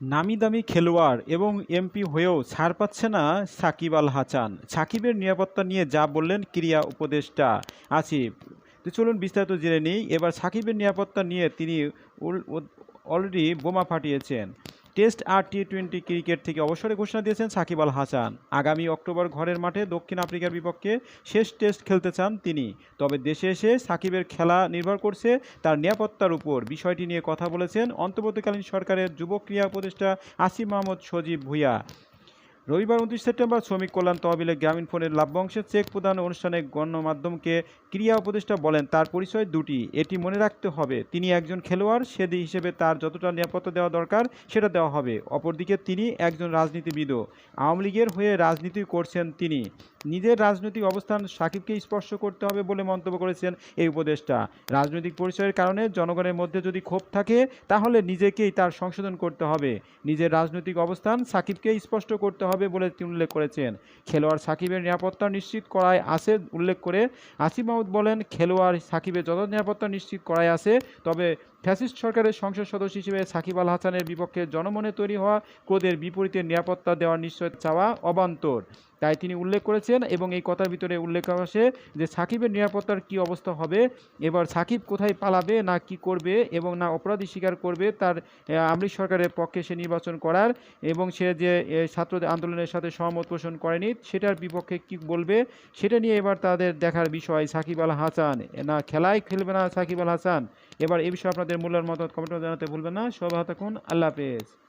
নামি দামি খেলোয়াড় এবং এমপি হয়েও ছাড় পাচ্ছে না সাকিব আল হাসান। সাকিবের নিরাপত্তা নিয়ে যা বললেন ক্রীড়া উপদেষ্টা আসিফ। তো চলুন বিস্তারিত জেনে নিই। এবার সাকিবের নিরাপত্তা নিয়ে তিনি অলরেডি বোমা ফাটিয়েছেন। টেস্ট আর টি টোয়েন্টি ক্রিকেট থেকে অবসরে ঘোষণা দিয়েছেন সাকিব আল হাসান। আগামী অক্টোবর ঘরের মাঠে দক্ষিণ আফ্রিকার বিপক্ষে শেষ টেস্ট খেলতে চান তিনি। তবে দেশে এসে সাকিবের খেলা নির্ভর করছে তার নিরাপত্তার উপর। বিষয়টি নিয়ে কথা বলেছেন অন্তর্বর্তীকালীন সরকারের যুব ক্রীড়া উপদেষ্টা আসিফ মাহমুদ সজীব ভুইয়া। রবিবার উনত্রিশ সেপ্টেম্বর শ্রমিক কল্যাণ তহবিলে গ্রামীণ ফোনের লাভ্যাংশের চেক প্রদান অনুষ্ঠানে গণমাধ্যমকে ক্রীড়া উপদেষ্টা বলেন, তার পরিচয় দুটি। এটি মনে রাখতে হবে, তিনি একজন খেলোয়াড় সেদি হিসেবে তার যতটা নিরাপত্তা দেওয়া দরকার সেটা দেওয়া হবে। অপরদিকে তিনি একজন রাজনীতিবিদও। আওয়ামী লীগের হয়ে রাজনীতি করছেন তিনি। নিজের রাজনৈতিক অবস্থান সাকিবকে স্পর্শ করতে হবে বলে মন্তব্য করেছেন এই উপদেষ্টা। রাজনৈতিক পরিচয়ের কারণে জনগণের মধ্যে যদি ক্ষোভ থাকে, তাহলে নিজেকেই তার সংশোধন করতে হবে। নিজের রাজনৈতিক অবস্থান সাকিবকে স্পষ্ট করতে হবে। বলে তিনি উল্লেখ করেছেন। খেলোয়াড় সাকিবের নিরাপত্তা নিশ্চিত করায় আছে উল্লেখ করে আসিফ মাহমুদ বলেন, খেলোয়াড় সাকিবের যত নিরাপত্তা নিশ্চিত করায় আছে, তবে ফ্যাসিস্ট সরকারের সংসদ সদস্য হিসেবে সাকিব আল হাসানের বিপক্ষে জনমনে তৈরি হওয়া ক্রোধের বিপরীতে নিরাপত্তা দেওয়ার নিশ্চয় চাওয়া অবান্তর। তাই তিনি উল্লেখ করেছেন এবং এই কথার ভিতরে উল্লেখ আসে যে সাকিবের নিরাপত্তার কি অবস্থা হবে এবার সাকিব কোথায় পালাবে না কি করবে এবং না অপরাধী স্বীকার করবে তার আমরিক সরকারের পক্ষে সে নির্বাচন করার এবং সে যে এ, ছাত্রদের আন্দোলনের সাথে সহমত পোষণ করেনি সেটার বিপক্ষে কি বলবে সেটা নিয়ে এবার তাদের দেখার বিষয় সাকিব আল হাসান। না খেলায় খেলবে না সাকিব আল হাসান। এবার এ বিষয়ে আপনাদের মূল্যের মতামত কমেন্টে জানাতে ভুলবেন না। সবাই থাকুন। আল্লাহ হাফেজ।